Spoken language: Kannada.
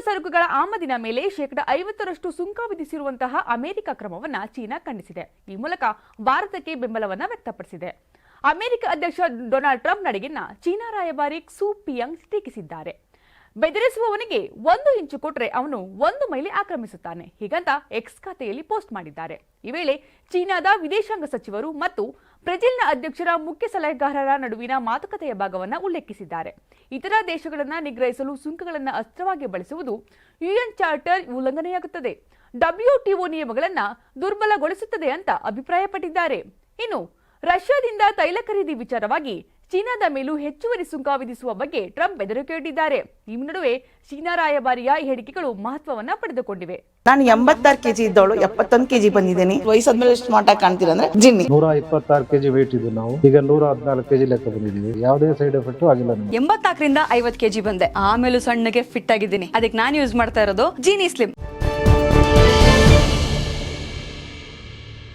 ಸರಕುಗಳ ಆಮದಿನ ಮೇಲೆ ಶೇಕಡ ಐವತ್ತರಷ್ಟು ಸುಂಕ ವಿಧಿಸಿರುವಂತಹ ಅಮೆರಿಕ ಕ್ರಮವನ್ನ ಚೀನಾ ಖಂಡಿಸಿದೆ. ಈ ಮೂಲಕ ಭಾರತಕ್ಕೆ ಬೆಂಬಲವನ್ನ ವ್ಯಕ್ತಪಡಿಸಿದೆ. ಅಮೆರಿಕ ಅಧ್ಯಕ್ಷ ಡೊನಾಲ್ಡ್ ಟ್ರಂಪ್ ನಡೆಗಿನ ಚೀನಾ ರಾಯಭಾರಿ ಕ್ಸು ಟೀಕಿಸಿದ್ದಾರೆ. ಬೆದರಿಸುವವನಿಗೆ ಒಂದು ಇಂಚು ಕೊಟ್ರೆ ಅವನು ಒಂದು ಮೈಲಿ ಆಕ್ರಮಿಸುತ್ತಾನೆ. ಹೀಗಂತ ಎಕ್ಸ್ ಖಾತೆಯಲ್ಲಿ ಪೋಸ್ಟ್ ಮಾಡಿದ್ದಾರೆ. ಈ ವೇಳೆ ಚೀನಾದ ವಿದೇಶಾಂಗ ಸಚಿವರು ಮತ್ತು ಬ್ರೆಜಿಲ್ನ ಅಧ್ಯಕ್ಷರ ಮುಖ್ಯ ಸಲಹೆಗಾರರ ನಡುವಿನ ಮಾತುಕತೆಯ ಭಾಗವನ್ನು ಉಲ್ಲೇಖಿಸಿದ್ದಾರೆ. ಇತರ ದೇಶಗಳನ್ನು ನಿಗ್ರಹಿಸಲು ಸುಂಕಗಳನ್ನು ಅಸ್ತ್ರವಾಗಿ ಬಳಸುವುದು ಯುಎನ್ ಚಾರ್ಟರ್ ಉಲ್ಲಂಘನೆಯಾಗುತ್ತದೆ. ಡಬ್ಲ್ಯೂಟಿಒ ನಿಯಮಗಳನ್ನು ದುರ್ಬಲಗೊಳಿಸುತ್ತದೆ ಅಂತ ಅಭಿಪ್ರಾಯಪಟ್ಟಿದ್ದಾರೆ. ಇನ್ನು ರಷ್ಯಾದಿಂದ ತೈಲ ಖರೀದಿ ವಿಚಾರವಾಗಿ ಚೀನಾದ ಮೇಲೂ ಹೆಚ್ಚುವರಿ ಸುಂಕ ವಿಧಿಸುವ ಬಗ್ಗೆ ಟ್ರಂಪ್ ಬೆದರಿಕೆಯೊಡ್ಡಿದ್ದಾರೆ ಈ ನಡುವೆ ಚೀನಾ ರಾಯಭಾರಿಯ ಈ ಹೇಳಿಕೆಗಳು ಮಹತ್ವವನ್ನ ಪಡೆದುಕೊಂಡಿವೆ. ನಾನು ಎಂಬತ್ತಾರು ಕೆಜಿ ಇದ್ದವಳು ಎಪ್ಪತ್ತೊಂದು ಕೆಜಿ ಬಂದಿದ್ದೀನಿ. ವಯಸ್ಸಾದ್ಮೇಲೆ ಸ್ಮಾರ್ಟ್ ಆಗಿ ಕಾಣ್ತೀರ ಅಂದ್ರೆ ಜಿನ್ನಿ. ನೂರ ಇಪ್ಪತ್ತಾರು ಕೆಜಿ ವೇಟ್ ಇದ್ದು ನಾವು. ಈಗ ನೂರ ಹದಿನಾಲ್ಕು ಕೆಜಿ ಲೆಕ್ಕ ಬಂದಿದ್ದೀವಿ. ಯಾವುದೇ ಸೈಡ್ ಎಫೆಕ್ಟ್ ಆಗಿಲ್ಲ ಎಂಬತ್ತಾಕರಿಂದ ಎಂಬತ್ನಾಲ್ಕರಿಂದ ಐವತ್ ಕೆಜಿ ಬಂದೆ. ಆಮೇಲೂ ಸಣ್ಣಗೆ ಫಿಟ್ ಆಗಿದ್ದೀನಿ. ಅದಕ್ಕೆ ನಾನು ಯೂಸ್ ಮಾಡ್ತಾ ಇರೋದು ಜೀನಿ ಸ್ಲಿಮ್